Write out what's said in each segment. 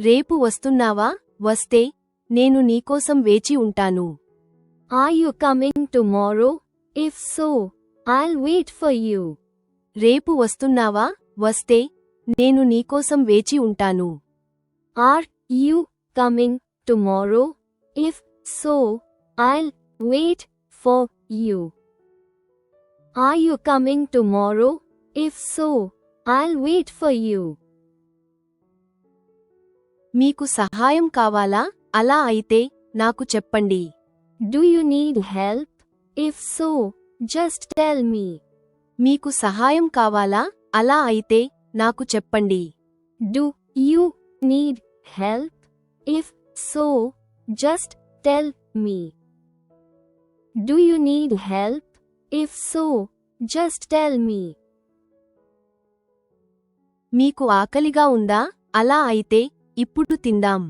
రేపు వస్తున్నావా? వస్తే నేను నీకోసం వేచి ఉంటాను. Are you coming to tomorrow if so I'll wait for you రేపు వస్తున్నావా? వస్తే నేను నీకోసం వేచి ఉంటాను. Are you coming to tomorrow if so I'll wait for you are you coming to tomorrow if so I'll wait for you మీకు సహాయం కావాలా? అలా అయితే నాకు చెప్పండి. Do you need help if so just tell me మీకు సహాయం కావాలా? అలా అయితే నాకు చెప్పండి. Do you need help if so just tell me do you need help if so just tell me మీకు ఆకలిగా ఉందా? అలా అయితే ఇప్పుడు తిందాం.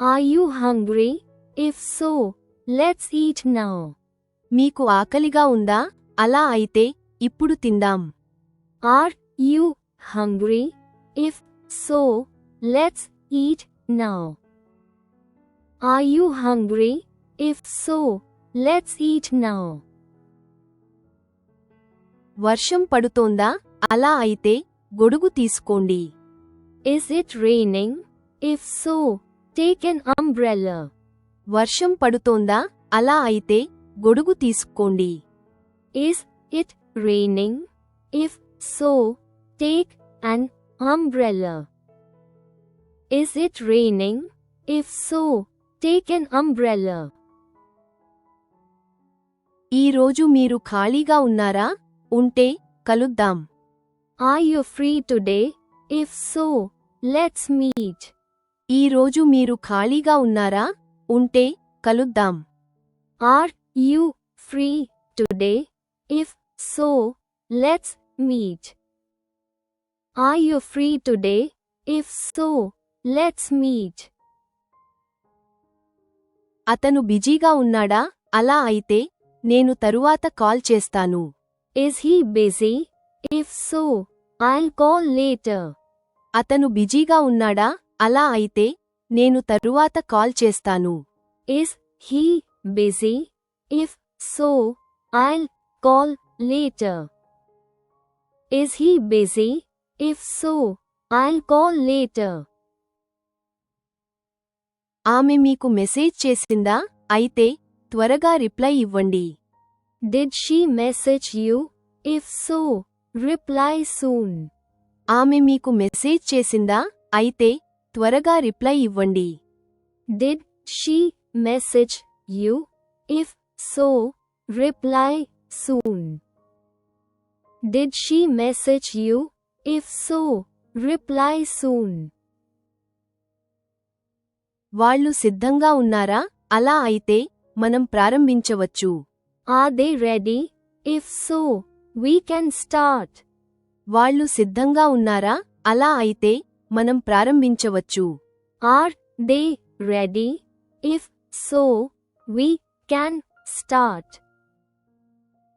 Are you hungry if so let's eat now మీకు ఆకలిగా ఉందా? అలా అయితే ఇప్పుడు తిందాం. Are you hungry if so let's eat now are you hungry if so let's eat now వర్షం పడుతోందా? అలా అయితే గొడుగు తీసుకోండి. Is it raining If so, take an umbrella. వర్షం పడుతోందా అలా అయితే గొడుగు తీసుకోండి Is it raining? If so, take an umbrella. Is it raining? If so, take an umbrella. ఈ రోజు మీరు ఖాళీగా ఉన్నారా ఉంటే కలుద్దాం Are you free today? If so, let's meet. ఈ రోజు మీరు ఖాళీగా ఉన్నారా? ఉంటే కలుద్దాం. Are you free today? If so let's meet. Are you free today? If so let's meet. అతను బిజీగా ఉన్నాడా? అలా అయితే నేను తరువాత కాల్ చేస్తాను. Is he busy? If so I'll call later. అతను బిజీగా ఉన్నాడా? అలా అయితే నేను తరువాత కాల్ చేస్తాను. Is he busy if so I'll call later is he busy if so I'll call later ఆమె మీకు మెసేజ్ చేసిందా? అయితే త్వరగా రిప్లై ఇవ్వండి. Did she message you if so reply soon ఆమె మీకు మెసేజ్ చేసిందా? అయితే త్వరగా రిప్లై ఇవ్వండి. Did she message you if so reply soon did she message you if so reply soon వాళ్ళు సిద్ధంగా ఉన్నారా? అలా అయితే మనం ప్రారంభించవచ్చు. Are they ready if so we can start వాళ్ళు సిద్ధంగా ఉన్నారా? అలా అయితే మనం ప్రారంభించవచ్చు are they ready if so we can start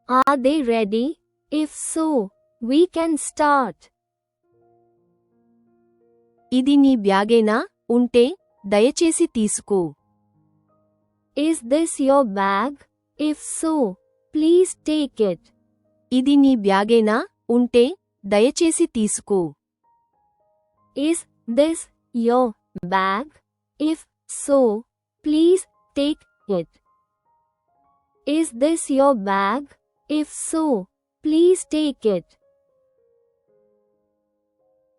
are they ready if so we can start ఇది నీ బ్యాగేనా ఉంటే దయచేసి తీసుకో is this your bag if so please take it ఇది నీ బ్యాగేనా ఉంటే దయచేసి తీసుకో Is this your bag? If so, please take it. Is this your bag? If so, please take it.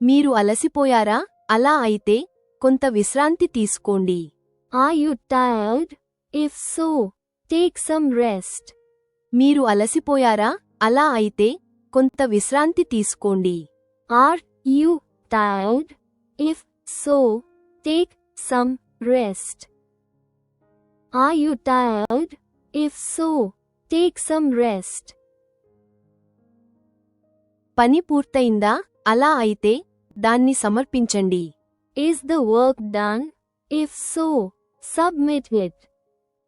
మీరు అలసిపోయారా అలా అయితే కొంత విశ్రాంతి తీసుకోండి are you tired if so take some rest మీరు అలసిపోయారా అలా అయితే కొంత విశ్రాంతి తీసుకోండి are you tired? If so, take some rest. Are you tired? If so, take some rest. పని పూర్తయిందా అలా అయితే దాన్ని సమర్పించండి Is the work done? If so, submit it.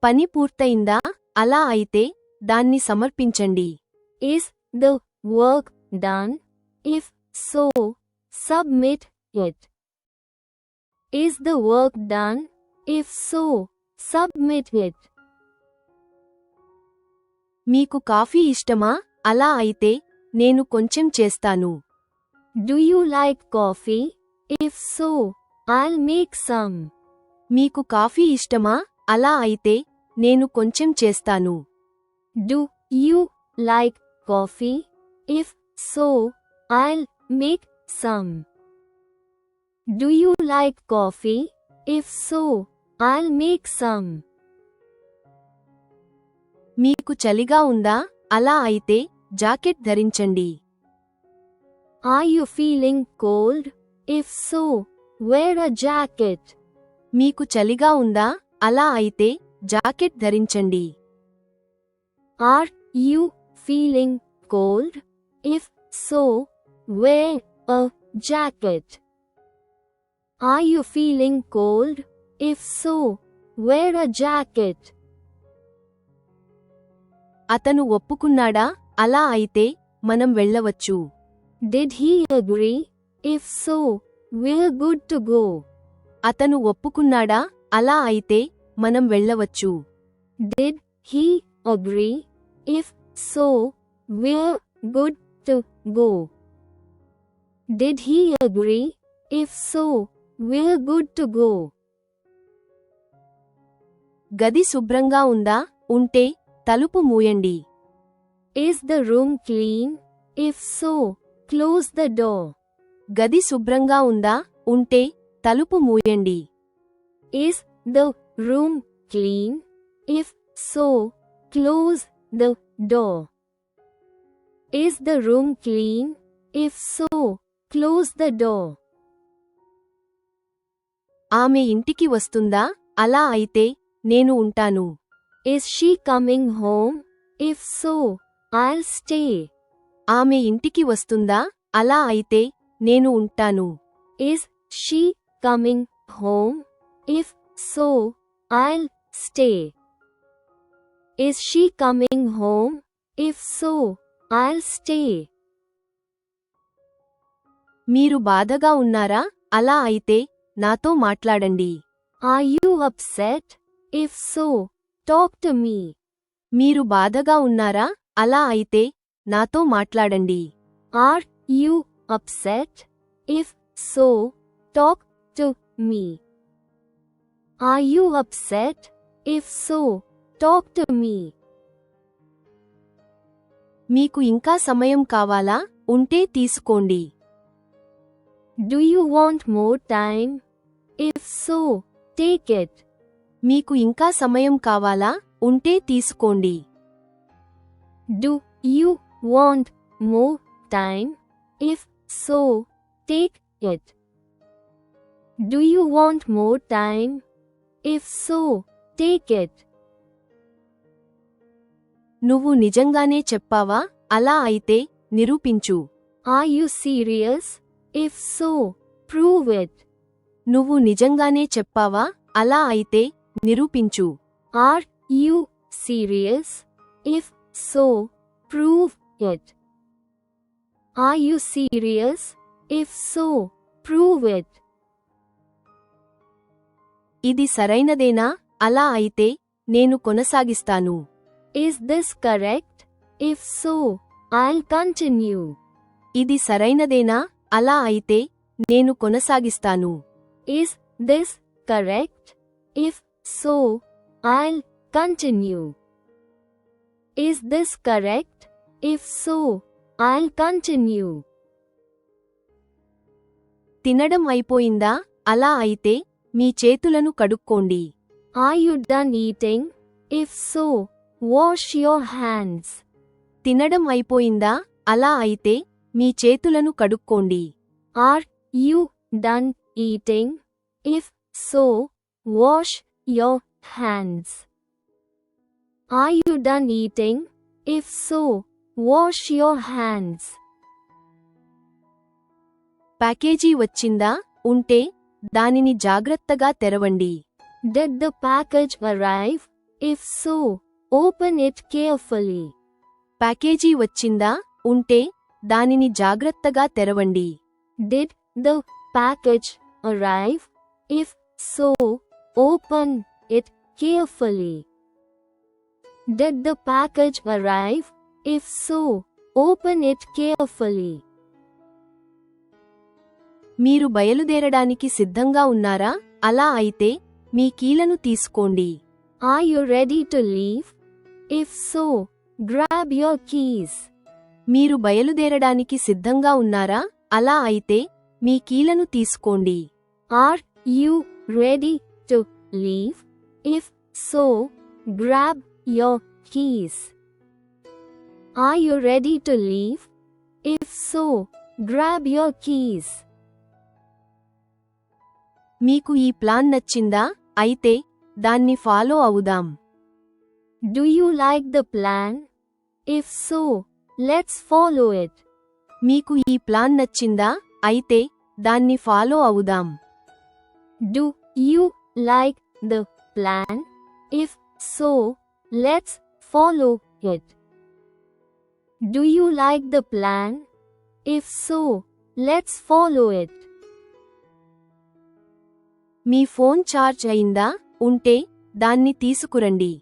పని పూర్తయిందా అలా అయితే దాన్ని సమర్పించండి Is the work done? If so, submit it. Is the work done? If so, submit it. మీకు కాఫీ ఇష్టమా అలా అయితే నేను కొంచెం చేస్తాను Do you like coffee? If so, I'll make some. మీకు కాఫీ ఇష్టమా అలా అయితే నేను కొంచెం చేస్తాను Do you like coffee? If so, I'll make some. Do you like coffee? If so, I'll make some. మీకు చలిగా ఉందా అలా అయితే జాకెట్ ధరించండి Are you feeling cold? If so, wear a jacket. మీకు చలిగా ఉందా అలా అయితే జాకెట్ ధరించండి Are you feeling cold? If so, wear a jacket. Are you feeling cold? If so, wear a jacket. అతను ఒప్పుకున్నాడా అలా అయితే మనం వెళ్ళవచ్చు Did he agree? If so, we're good to go. అతను ఒప్పుకున్నాడా అలా అయితే మనం వెళ్ళవచ్చు Did he agree? If so, we're good to go. Did he agree? If so, we're good to go. గది శుభ్రంగా ఉందా ఉంటే తలుపు మూయండి Is the room clean? If so, close the door. గది శుభ్రంగా ఉందా ఉంటే తలుపు మూయండి Is the room clean? If so, close the door. Is the room clean? If so, close the door ఆమె ఇంటికి వస్తుందా? అలా అయితే నేను ఉంటాను. Is she coming home if so I'll stay ఆమె ఇంటికి వస్తుందా? అలా అయితే నేను ఉంటాను. Is she coming home if so I'll stay is she coming home if so I'll stay మీరు బాధగా ఉన్నారా? అలా అయితే నాతో మాట్లాడండి. Are you upset if so talk to me మీరు బాధగా ఉన్నారా? అలా అయితే నాతో మాట్లాడండి. Are you upset if so talk to me are you upset if so talk to me మీకు ఇంకా సమయం కావాలా? ఉంటే తీసుకోండి. Do you want more time? If so, take it. మీకు ఇంకా సమయం కావాలా ఉంటే తీసుకోండి Do you want more time? If so, take it. Do you want more time? If so, take it. నువ్వు నిజంగానే చెప్పావా అలా అయితే నిరూపించు Are you serious? If so prove it నువ్వు నిజంగానే చెప్పావా? అలా అయితే నిరూపించు. Are you serious if so prove it are you serious if so prove it ఇది సరైనదేనా? అలా అయితే నేను కొనసాగిస్తాను. Is this correct if so I'll continue ఇది సరైనదేనా? అలా అయితే నేను కొనసాగిస్తాను. Is this correct if so I'll continue is this correct if so I'll continue తినడం అయిపోయిందా? అలా అయితే మీ చేతులను కడుక్కోండి. I you done eating if so wash your hands తినడం అయిపోయిందా? అలా అయితే మీ చేతులను కడుక్కోండి. Are you done eating? If so wash your hands. Are you done eating? If so wash your hands. Package వచ్చిందా? ఉంటే దానిని జాగ్రత్తగా తెరవండి. Did the package arrive if so open it carefully package వచ్చిందా? ఉంటే దానిని జాగ్రత్తగా తెరవండి. Did the package arrive if so open it carefully did the package arrive if so open it carefully మీరు బయలుదేరడానికి సిద్ధంగా ఉన్నారా? అలా అయితే మీ కీలను తీసుకోండి. Are you ready to leave if so grab your keys మీరు బయలుదేరడానికి సిద్ధంగా ఉన్నారా? అలా అయితే మీ కీలను తీసుకోండి. Are you ready to leave? If so grab your keys. Are you ready to leave? If so grab your keys. మీకు ఈ ప్లాన్ నచ్చిందా? అయితే దాన్ని ఫాలో అవుదాం. Do you like the plan? If so let's follow it మీకు ఈ plan నచ్చిందా? అయితే దాన్ని ఫాలో అవుదాం. Do you like the plan if so let's follow it do you like the plan if so let's follow it me phone charge అయిందా? ఉంటే దాన్ని తీసుకురండి.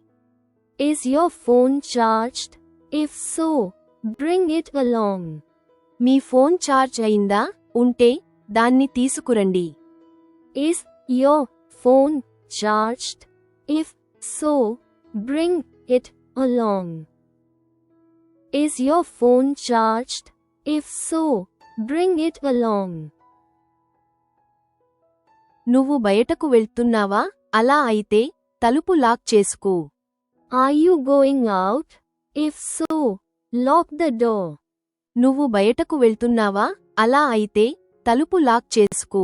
Is your phone charged if so bring it along me phone charge అయిందా? ఉంటే దాన్ని తీసుకురండి. Is your phone charged if so bring it along is your phone charged if so bring it along నువ్వు బయటకు వెళ్తున్నావా? అలా అయితే తలుపు లాక్ చేసుకో. Are you going out if so lock the door నువ్వు బయటకు వెళ్తున్నావా? అలా అయితే తలుపు లాక్ చేసుకో.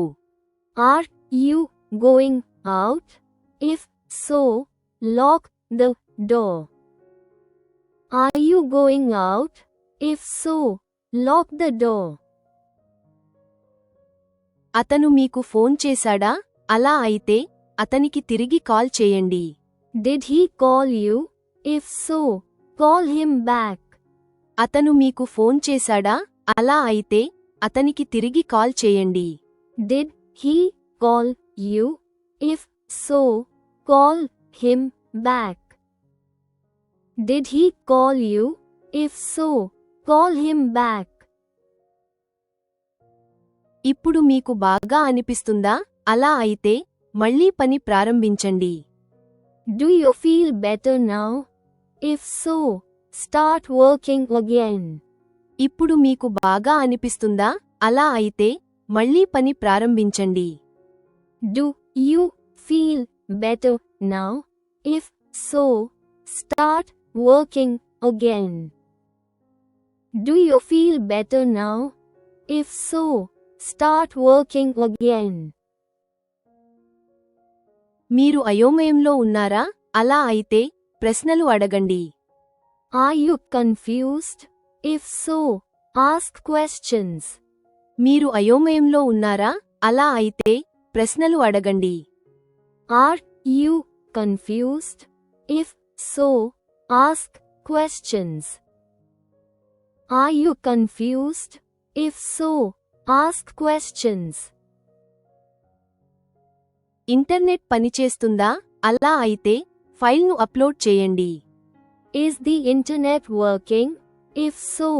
Are you going out if so lock the door are you going out if so lock the door అతను మీకు ఫోన్ చేశాడా? అలా అయితే అతనికి తిరిగి కాల్ చేయండి. Did he call you if so call him back అతను మీకు ఫోన్ చేశాడా? అలా అయితే అతనికి తిరిగి కాల్ చేయండి. Did he call you if so call him back did he call you if so call him back ఇప్పుడు మీకు బాగా అనిపిస్తుందా? అలా అయితే మళ్ళీ పని ప్రారంభించండి. Do you feel better now if so start working again ఇప్పుడు మీకు బాగా అనిపిస్తుందా? అలా అయితే మళ్ళీ పని ప్రారంభించండి. Do you feel better now if so start working again do you feel better now if so start working again మీరు అయోమయంలో ఉన్నారా? అలా అయితే ప్రశ్నలు అడగండి. Are you confused if so ask questions మీరు అయోమయంలో ఉన్నారా? అలా అయితే ప్రశ్నలు అడగండి. Are you confused if so ask questions are you confused if so ask questions internet పనిచేస్తుందా? అలా అయితే ఫైల్ను అప్లోడ్ చేయండి. Is the internet working? If so,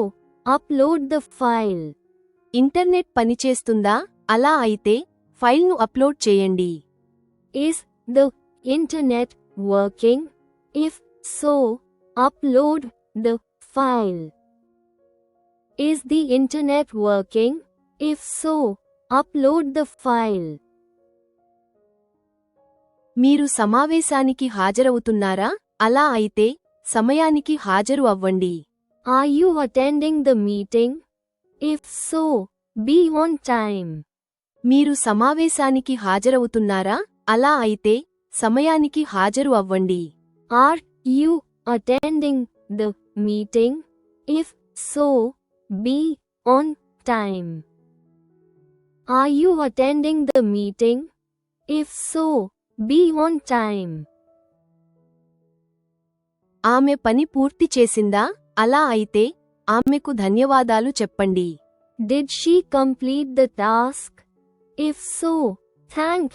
upload the file. Internet పనిచేస్తుందా అలా అయితే ఫైల్ను అప్లోడ్ చేయండి Is the internet working? If so, upload the file. Is the internet working? If so, upload the file. మీరు సమావేశానికి హాజరవుతున్నారా అలా అయితే సమయానికి హాజరు అవ్వండి. Are you attending the meeting if so be on time మీరు సమావేశానికి హాజరవుతున్నారా? అలా అయితే సమయానికి హాజరు అవ్వండి. Are you attending the meeting if so be on time are you attending the meeting if so be on time ఆమె పని పూర్తి చేసిందా? అలా అయితే ఆమెకు ధన్యవాదాలు చెప్పండి. Did she complete the task if so thank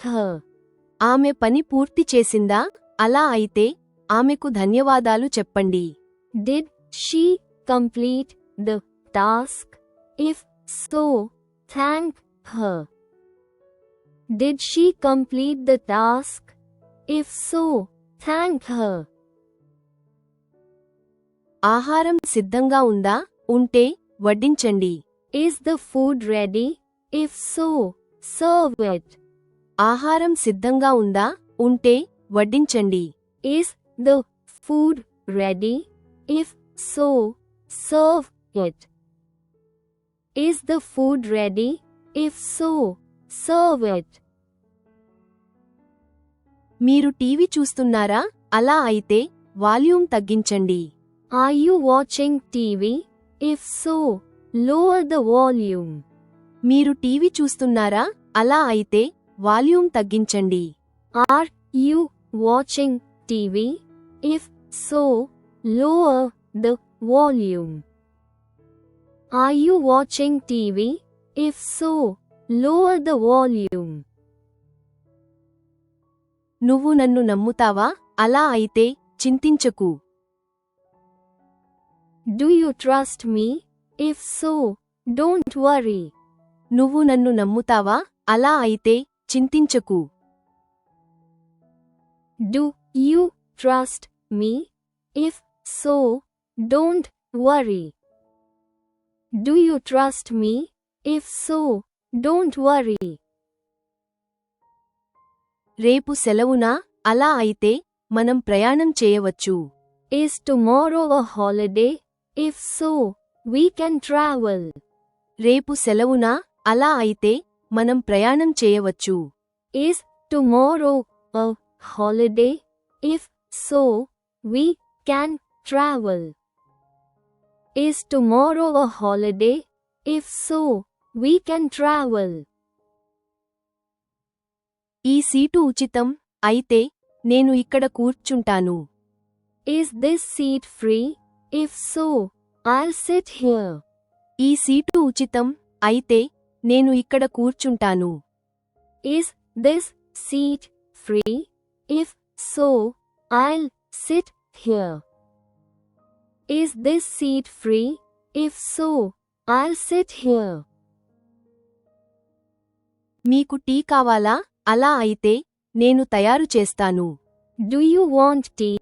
ఆమె పని పూర్తి చేసిందా? అలా అయితే ఆమెకు ధన్యవాదాలు చెప్పండి. Did she complete the task if so thank did she complete the task if so thank హ ఆహారం సిద్ధంగా ఉందా? ఉంటే వడ్డించండి. Is the food ready if so serve it ఆహారం సిద్ధంగా ఉందా? ఉంటే వడ్డించండి. Is the food ready if so serve it is the food ready if so serve it మీరు టీవీ చూస్తున్నారా? అలా అయితే వాల్యూమ్ తగ్గించండి. Are you watching TV? If so, lower the volume. మీరు టీవీ చూస్తున్నారా? అలా అయితే వాల్యూమ్ తగ్గించండి. Are you watching TV if so lower the volume are you watching TV if so lower the volume నువ్వు నన్ను నమ్ముతావా? అలా అయితే చింతించకు. Do you trust me if so don't worry నువ్వు నన్ను నమ్ముతావా? అలా అయితే చింతించకు. Do you trust me if so don't worry do you trust me if so don't worry రేపు సెలవునా? అలా అయితే మనం ప్రయాణం చేయవచ్చు. Is tomorrow holiday if so we can travel రేపు సెలవునా? అలా అయితే మనం ప్రయాణం చేయవచ్చు. Is tomorrow a holiday if so we can travel is to tomorrow a holiday if so we can travel ఈ సీటు ఉచితం అయితే నేను ఇక్కడ కూర్చుంటాను. Is this seat free if so all set here ఈ సీటు ఉచితం. అయితే నేను ఇక్కడ కూర్చుంటాను. Is this seat free if so I'll sit here is this seat free if so I'll sit here మీకు టీ కావాలా? అలా అయితే నేను తయారు చేస్తాను. Do you want tea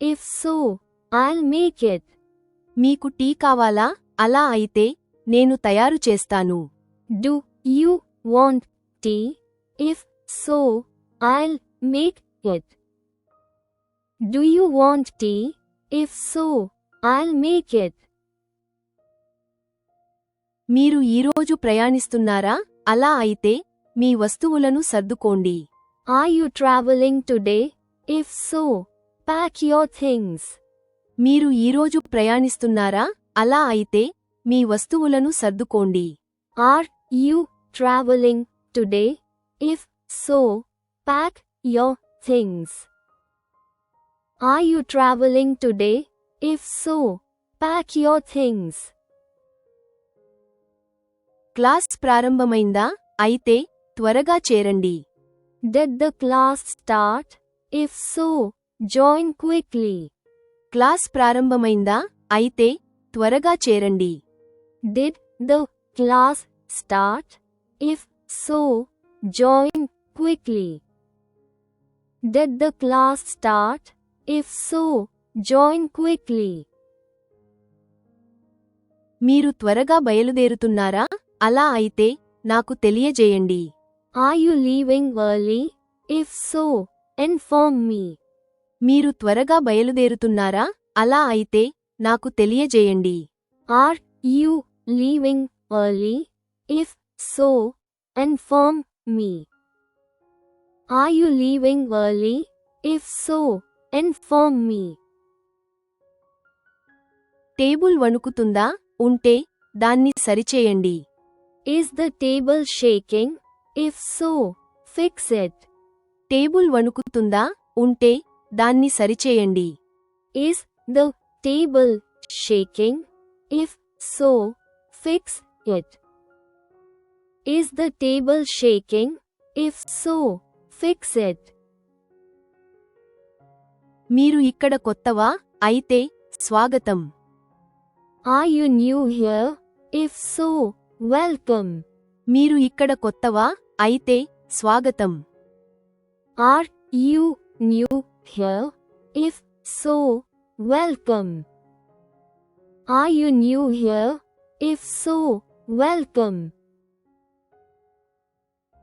if so I'll make it మీకు టీ కావాలా? అలా అయితే నేను తయారు చేస్తాను. Do you want tea if so I'll make it do you want tea if so I'll make it మీరు ఈరోజు ప్రయాణిస్తున్నారా? అలా అయితే మీ వస్తువులను సర్దుకోండి. Are you travelling today if so pack your things మీరు ఈరోజు ప్రయాణిస్తున్నారా? అలా అయితే మీ వస్తువులను సర్దుకోండి. Are you travelling today? If so pack your things. Are you travelling today? If so pack your things. Class ప్రారంభమైందా? అయితే త్వరగా చేరండి. Did the class start? If so join quickly. Class ప్రారంభమైందా? అయితే త్వరగా చేరండి. Did the class start if so join quickly did the class start if so join quickly మీరు త్వరగా బయలుదేరుతున్నారా? అలా అయితే నాకు తెలియజేయండి. Are you leaving early if so inform మీ మీరు త్వరగా బయలుదేరుతున్నారా? అలా అయితే నాకు తెలియజేయండి. Are you leaving early if so inform me. Are you leaving early if so inform me. Table వణుకుతుందా? ఉంటే దాన్ని సరిచేయండి. Is the table shaking if so fix it table వణుకుతుందా? ఉంటే దాన్ని సరిచేయండి. Is the table shaking if so fix it is the table shaking if so fix it మీరు ఇక్కడ కొత్తవా? అయితే స్వాగతం. Are you new here if so welcome మీరు ఇక్కడ కొత్తవా? అయితే స్వాగతం. Are you new here? If so, welcome. Are you new here? If so, welcome.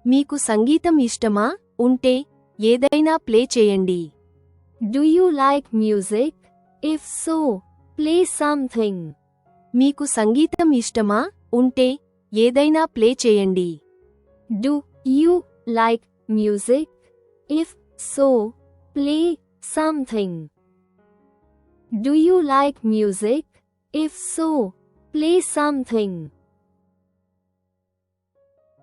మీకు సంగీతం ఇష్టమా ఉంటే ఏదైనా ప్లే చేయండి Do you like music? If so, play something. మీకు సంగీతం ఇష్టమా ఉంటే ఏదైనా ప్లే చేయండి Do you like music? If so, play something. Do you like music? If so, play something.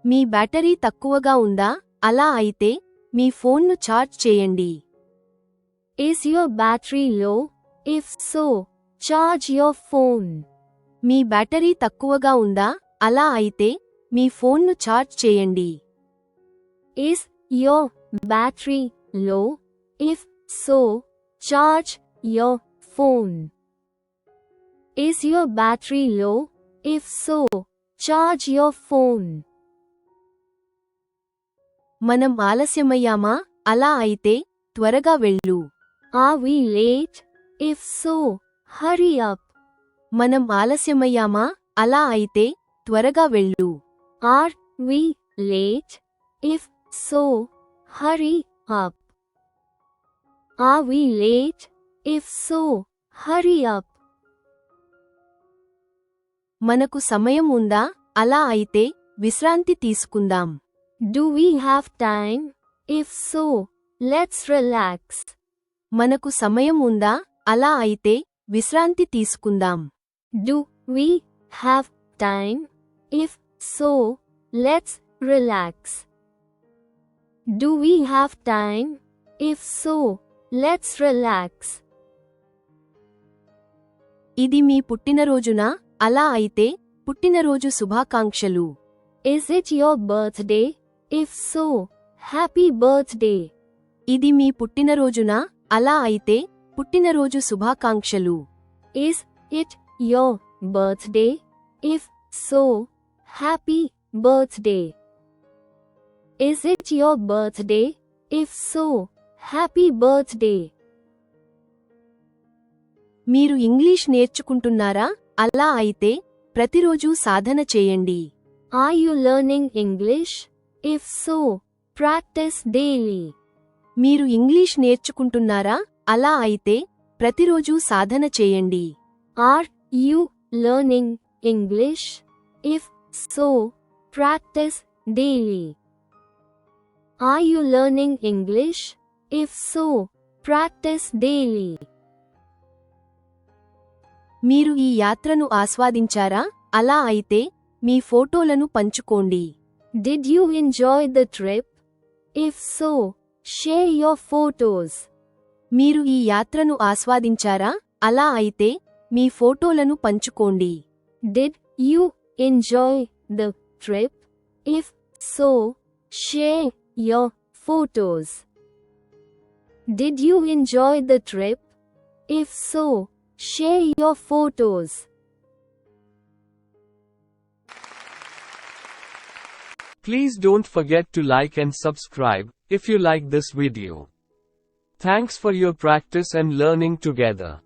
మీ బ్యాటరీ తక్కువగా ఉందా అలా అయితే మీ ఫోన్ను ఛార్జ్ చేయండి Is your battery low? If so, charge your phone. మీ బ్యాటరీ తక్కువగా ఉందా అలా అయితే మీ ఫోన్ను ఛార్జ్ చేయండి Is your battery low? If so, charge your phone. Is your battery low? If so, charge your phone. మనం ఆలస్యమయ్యామా అలా అయితే త్వరగా వెళ్ళు Are we late? If so, hurry up. మనం ఆలస్యమయ్యామా అలా అయితే త్వరగా వెళ్ళు Are we late? If so, hurry up. Are we late? If so, hurry up. మనకు సమయం ఉందా అలా అయితే విశ్రాంతి తీసుకుందాం Do we have time? If so, let's relax. మనకు సమయం ఉందా అలా అయితే విశ్రాంతి తీసుకుందాం Do we have time? If so, let's relax. Do we have time? If so, let's relax ఇది మీ పుట్టినరోజున? అలా అయితే పుట్టినరోజు శుభాకాంక్షలు. Is it your birthday if so happy birthday ఇది మీ పుట్టినరోజునా? అలా అయితే పుట్టినరోజు శుభాకాంక్షలు. Is it your birthday if so happy birthday is it your birthday if so happy birthday మీరు ఇంగ్లీష్ నేర్చుకుంటున్నారా? అలా అయితే ప్రతిరోజూ సాధన చేయండి. Are you learning English if so practise daily మీరు ఇంగ్లీష్ నేర్చుకుంటున్నారా? అలా అయితే ప్రతిరోజూ సాధన చేయండి. Are you learning English if so practise daily are you learning English If so, practice daily. మీరు ఈ యాత్రను ఆస్వాదించారా? అలా అయితే మీ ఫోటోలను పంచుకోండి. Did you enjoy the trip if so share your photos మీరు ఈ యాత్రను ఆస్వాదించారా? అలా అయితే మీ ఫోటోలను పంచుకోండి. Did you enjoy the trip if so share your photos Did you enjoy the trip? If so, share your photos. Please don't forget to like and subscribe if you like this video. Thanks for your practice and learning together.